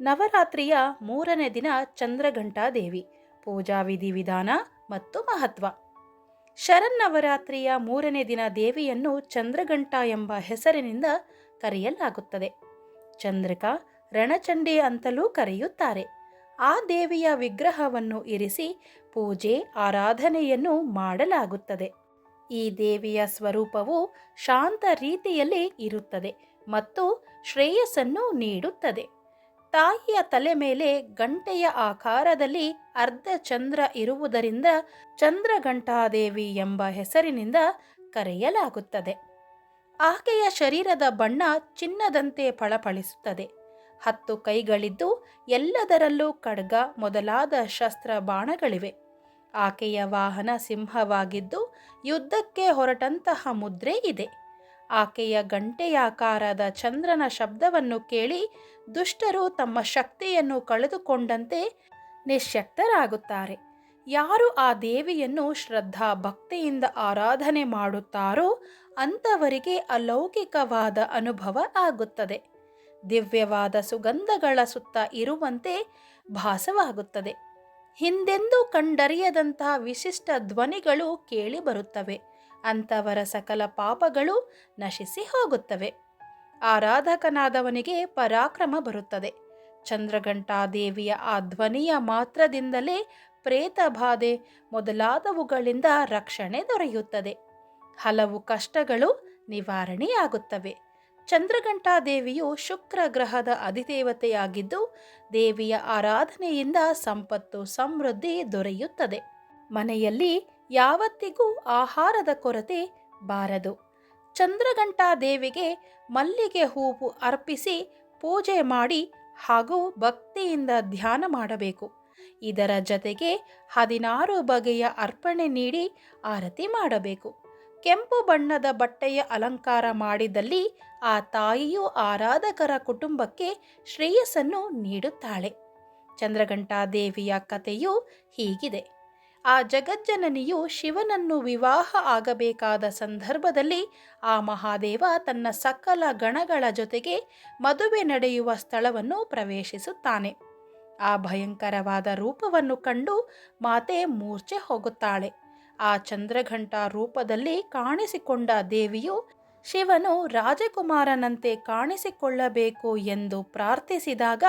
ನವರಾತ್ರಿಯ ಮೂರನೇ ದಿನ ಚಂದ್ರಘಂಟಾ ದೇವಿ, ಪೂಜಾ ವಿಧಿವಿಧಾನ ಮತ್ತು ಮಹತ್ವ. ಶರನ್ನವರಾತ್ರಿಯ ಮೂರನೇ ದಿನ ದೇವಿಯನ್ನು ಚಂದ್ರಘಂಟಾ ಎಂಬ ಹೆಸರಿನಿಂದ ಕರೆಯಲಾಗುತ್ತದೆ. ಚಂದ್ರಕ ರಣಚಂಡಿ ಅಂತಲೂ ಕರೆಯುತ್ತಾರೆ. ಆ ದೇವಿಯ ವಿಗ್ರಹವನ್ನು ಇರಿಸಿ ಪೂಜೆ, ಆರಾಧನೆಯನ್ನು ಮಾಡಲಾಗುತ್ತದೆ. ಈ ದೇವಿಯ ಸ್ವರೂಪವು ಶಾಂತ ರೀತಿಯಲ್ಲಿ ಇರುತ್ತದೆ ಮತ್ತು ಶ್ರೇಯಸ್ಸನ್ನು ನೀಡುತ್ತದೆ. ತಾಯಿಯ ತಲೆ ಮೇಲೆ ಗಂಟೆಯ ಆಕಾರದಲ್ಲಿ ಅರ್ಧ ಚಂದ್ರ ಇರುವುದರಿಂದ ಚಂದ್ರಘಂಟಾದೇವಿ ಎಂಬ ಹೆಸರಿನಿಂದ ಕರೆಯಲಾಗುತ್ತದೆ. ಆಕೆಯ ಶರೀರದ ಬಣ್ಣ ಚಿನ್ನದಂತೆ ಫಳಫಳಿಸುತ್ತದೆ. ಹತ್ತು ಕೈಗಳಿದ್ದು ಎಲ್ಲದರಲ್ಲೂ ಖಡ್ಗ ಮೊದಲಾದ ಶಸ್ತ್ರ ಬಾಣಗಳಿವೆ. ಆಕೆಯ ವಾಹನ ಸಿಂಹವಾಗಿದ್ದು ಯುದ್ಧಕ್ಕೆ ಹೊರಟಂತಹ ಮುದ್ರೆ ಇದೆ. ಆಕೆಯ ಗಂಟೆಯಾಕಾರದ ಚಂದ್ರನ ಶಬ್ದವನ್ನು ಕೇಳಿ ದುಷ್ಟರು ತಮ್ಮ ಶಕ್ತಿಯನ್ನು ಕಳೆದುಕೊಂಡಂತೆ ನಿಶ್ಶಕ್ತರಾಗುತ್ತಾರೆ ಯಾರು ಆ ದೇವಿಯನ್ನು ಶ್ರದ್ಧಾ ಭಕ್ತಿಯಿಂದ ಆರಾಧನೆ ಮಾಡುತ್ತಾರೋ ಅಂಥವರಿಗೆ ಅಲೌಕಿಕವಾದ ಅನುಭವ ಆಗುತ್ತದೆ. ದಿವ್ಯವಾದ ಸುಗಂಧಗಳ ಸುತ್ತ ಇರುವಂತೆ ಭಾಸವಾಗುತ್ತದೆ. ಹಿಂದೆಂದೂ ಕಂಡರಿಯದಂತಹ ವಿಶಿಷ್ಟ ಧ್ವನಿಗಳು ಕೇಳಿ ಬರುತ್ತವೆ. ಅಂಥವರ ಸಕಲ ಪಾಪಗಳು ನಶಿಸಿ ಹೋಗುತ್ತವೆ. ಆರಾಧಕನಾದವನಿಗೆ ಪರಾಕ್ರಮ ಬರುತ್ತದೆ. ಚಂದ್ರಘಂಟಾದೇವಿಯ ಆ ಧ್ವನಿಯ ಮಾತ್ರದಿಂದಲೇ ಪ್ರೇತ ಬಾಧೆ ಮೊದಲಾದವುಗಳಿಂದ ರಕ್ಷಣೆ ದೊರೆಯುತ್ತದೆ. ಹಲವು ಕಷ್ಟಗಳು ನಿವಾರಣೆಯಾಗುತ್ತವೆ. ಚಂದ್ರಘಂಟಾದೇವಿಯು ಶುಕ್ರ ಗ್ರಹದ ಅಧಿದೇವತೆಯಾಗಿದ್ದು, ದೇವಿಯ ಆರಾಧನೆಯಿಂದ ಸಂಪತ್ತು ಸಮೃದ್ಧಿ ದೊರೆಯುತ್ತದೆ. ಮನೆಯಲ್ಲಿ ಯಾವತ್ತಿಗೂ ಆಹಾರದ ಕೊರತೆ ಬಾರದು. ಚಂದ್ರಘಂಟಾ ದೇವಿಗೆ ಮಲ್ಲಿಗೆ ಹೂವು ಅರ್ಪಿಸಿ ಪೂಜೆ ಮಾಡಿ ಹಾಗೂ ಭಕ್ತಿಯಿಂದ ಧ್ಯಾನ ಮಾಡಬೇಕು. ಇದರ ಜತೆಗೆ ಹದಿನಾರು ಬಗೆಯ ಅರ್ಪಣೆ ನೀಡಿ ಆರತಿ ಮಾಡಬೇಕು. ಕೆಂಪು ಬಣ್ಣದ ಬಟ್ಟೆಯ ಅಲಂಕಾರ ಮಾಡಿದಲ್ಲಿ ಆ ತಾಯಿಯು ಆರಾಧಕರ ಕುಟುಂಬಕ್ಕೆ ಶ್ರೇಯಸ್ಸನ್ನು ನೀಡುತ್ತಾಳೆ. ಚಂದ್ರಘಂಟಾದೇವಿಯ ಕಥೆಯು ಹೀಗಿದೆ. ಆ ಜಗಜ್ಜನನಿಯು ಶಿವನನ್ನು ವಿವಾಹ ಆಗಬೇಕಾದ ಸಂದರ್ಭದಲ್ಲಿ ಆ ಮಹಾದೇವ ತನ್ನ ಸಕಲ ಗಣಗಳ ಜೊತೆಗೆ ಮದುವೆ ನಡೆಯುವ ಸ್ಥಳವನ್ನು ಪ್ರವೇಶಿಸುತ್ತಾನೆ. ಆ ಭಯಂಕರವಾದ ರೂಪವನ್ನು ಕಂಡು ಮಾತೆ ಮೂರ್ಛೆ ಹೋಗುತ್ತಾಳೆ. ಆ ಚಂದ್ರಘಂಟ ರೂಪದಲ್ಲಿ ಕಾಣಿಸಿಕೊಂಡ ದೇವಿಯು ಶಿವನು ರಾಜಕುಮಾರನಂತೆ ಕಾಣಿಸಿಕೊಳ್ಳಬೇಕು ಎಂದು ಪ್ರಾರ್ಥಿಸಿದಾಗ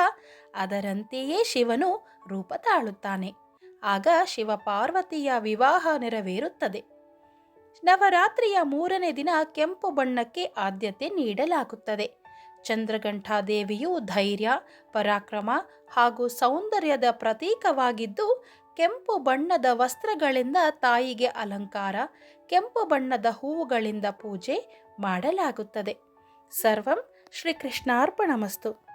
ಅದರಂತೆಯೇ ಶಿವನು ರೂಪ ತಾಳುತ್ತಾನೆ. ಆಗ ಶಿವ ಪಾರ್ವತಿಯ ವಿವಾಹ ನೆರವೇರುತ್ತದೆ. ನವರಾತ್ರಿಯ ಮೂರನೇ ದಿನ ಕೆಂಪು ಬಣ್ಣಕ್ಕೆ ಆದ್ಯತೆ ನೀಡಲಾಗುತ್ತದೆ. ಚಂದ್ರಘಂಟಾ ದೇವಿಯು ಧೈರ್ಯ, ಪರಾಕ್ರಮ ಹಾಗೂ ಸೌಂದರ್ಯದ ಪ್ರತೀಕವಾಗಿದ್ದು, ಕೆಂಪು ಬಣ್ಣದ ವಸ್ತ್ರಗಳಿಂದ ತಾಯಿಗೆ ಅಲಂಕಾರ, ಕೆಂಪು ಬಣ್ಣದ ಹೂವುಗಳಿಂದ ಪೂಜೆ ಮಾಡಲಾಗುತ್ತದೆ. ಸರ್ವಂ ಶ್ರೀಕೃಷ್ಣಾರ್ಪಣಮಸ್ತು.